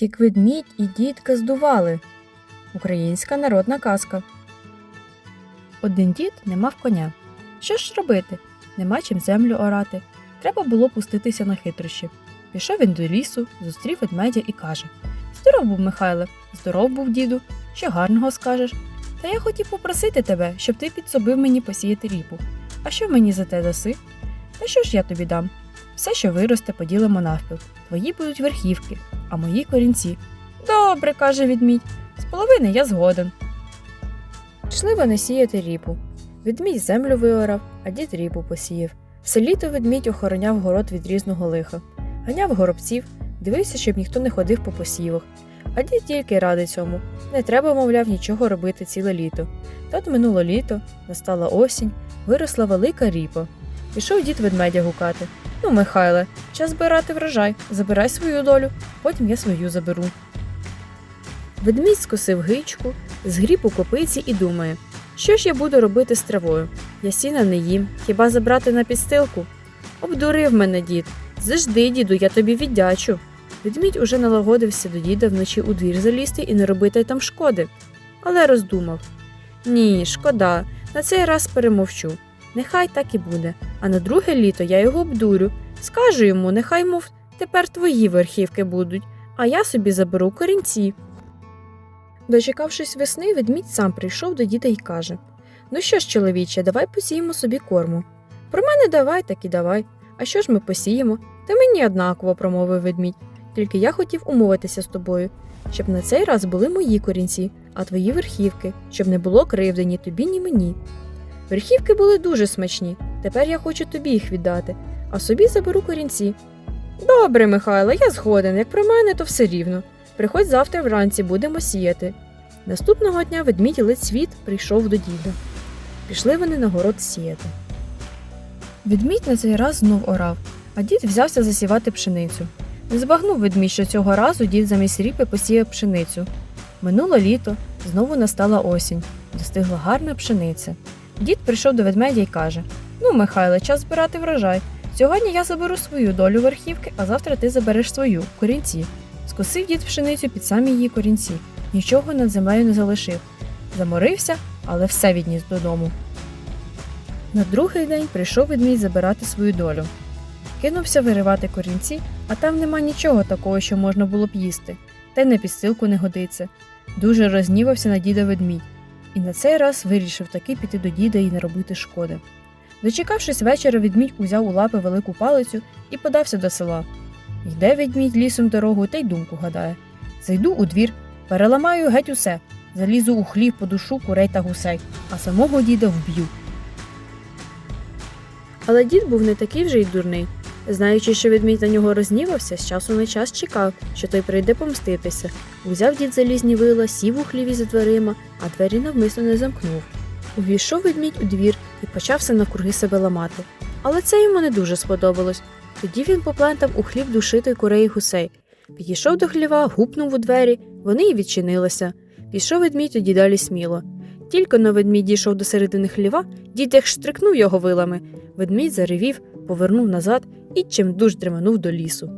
як ведмідь і дідка здували. Українська народна казка. Один дід не мав коня. Що ж робити? Нема чим землю орати. Треба було пуститися на хитрощі. Пішов він до лісу, зустрів ведмедя і каже: Здоров був, Михайле, здоров був, діду, що гарного скажеш. Та я хотів попросити тебе, щоб ти підсобив мені посіяти ріпу. А що мені за те даси? Та що ж я тобі дам? Все, що виросте, поділимо навпіл. Твої будуть верхівки, а мої корінці. Добре, каже відмідь, з половини я згоден. Пішли вони сіяти ріпу. Ведмідь землю виорав, а дід ріпу посіяв. Все літо ведмідь охороняв город від різного лиха, ганяв горобців, дивився, щоб ніхто не ходив по посівах. А дід тільки радий цьому. Не треба, мовляв, нічого робити ціле літо. Та минуло літо, настала осінь, виросла велика ріпа. Пішов дід ведмедя гукати. Ну, Михайле, час збирати врожай, забирай свою долю, потім я свою заберу. Ведмідь скосив гичку, згріб у копиці і думає, що ж я буду робити з травою? Я сіна не їм, хіба забрати на підстилку? Обдурив мене дід. Завжди, діду, я тобі віддячу. Ведмідь уже налагодився до діда вночі у двір залізти і не робити там шкоди. Але роздумав ні, шкода, на цей раз перемовчу. Нехай так і буде, а на друге літо я його обдурю. Скажу йому, нехай, мов, тепер твої верхівки будуть, а я собі заберу корінці. Дочекавшись весни, ведмідь сам прийшов до діда і каже Ну що ж, чоловіче, давай посіємо собі корму. Про мене давай, так і давай. А що ж ми посіємо? Та мені однаково, промовив ведмідь. Тільки я хотів умовитися з тобою, щоб на цей раз були мої корінці, а твої верхівки, щоб не було кривди ні тобі, ні мені. Верхівки були дуже смачні, тепер я хочу тобі їх віддати, а собі заберу корінці. Добре, Михайло, я згоден, як про мене, то все рівно. Приходь завтра вранці, будемо сіяти. Наступного дня ведмідь ледь світ прийшов до діда. Пішли вони на город сіяти. Ведмідь на цей раз знов орав, а дід взявся засівати пшеницю. Не збагнув ведмідь, що цього разу дід замість ріпи посіяв пшеницю. Минуло літо, знову настала осінь, достигла гарна пшениця. Дід прийшов до ведмедя і каже: Ну, Михайле, час збирати врожай. Сьогодні я заберу свою долю верхівки, а завтра ти забереш свою корінці. Скосив дід пшеницю під самі її корінці, нічого над землею не залишив. Заморився, але все відніс додому. На другий день прийшов ведмідь забирати свою долю. Кинувся виривати корінці, а там нема нічого такого, що можна було б їсти, та й на підстилку не годиться. Дуже рознівався на діда ведмідь, і на цей раз вирішив таки піти до діда і не робити шкоди. Дочекавшись вечора, ведмідь узяв у лапи велику палицю і подався до села. Йде ведмідь лісом дорогу та й думку гадає. Зайду у двір, переламаю геть усе, залізу у хлів, подушу курей та гусей, а самого діда вб'ю. Але дід був не такий вже й дурний. Знаючи, що ведмідь на нього рознівався, з часу на час чекав, що той прийде помститися. Узяв дід залізні вила, сів у хліві за дверима, а двері навмисно не замкнув. Увійшов ведмідь у двір і почався навкруги себе ламати. Але це йому не дуже сподобалось. Тоді він поплентав у хліб душити курей і гусей. Підійшов до хліва, гупнув у двері, вони й відчинилися. Пішов ведмідь тоді далі сміло. Тільки на ведмідь дійшов до середини хліва, дід як штрикнув його вилами. Ведмідь заревів, повернув назад і чимдуж дременув до лісу.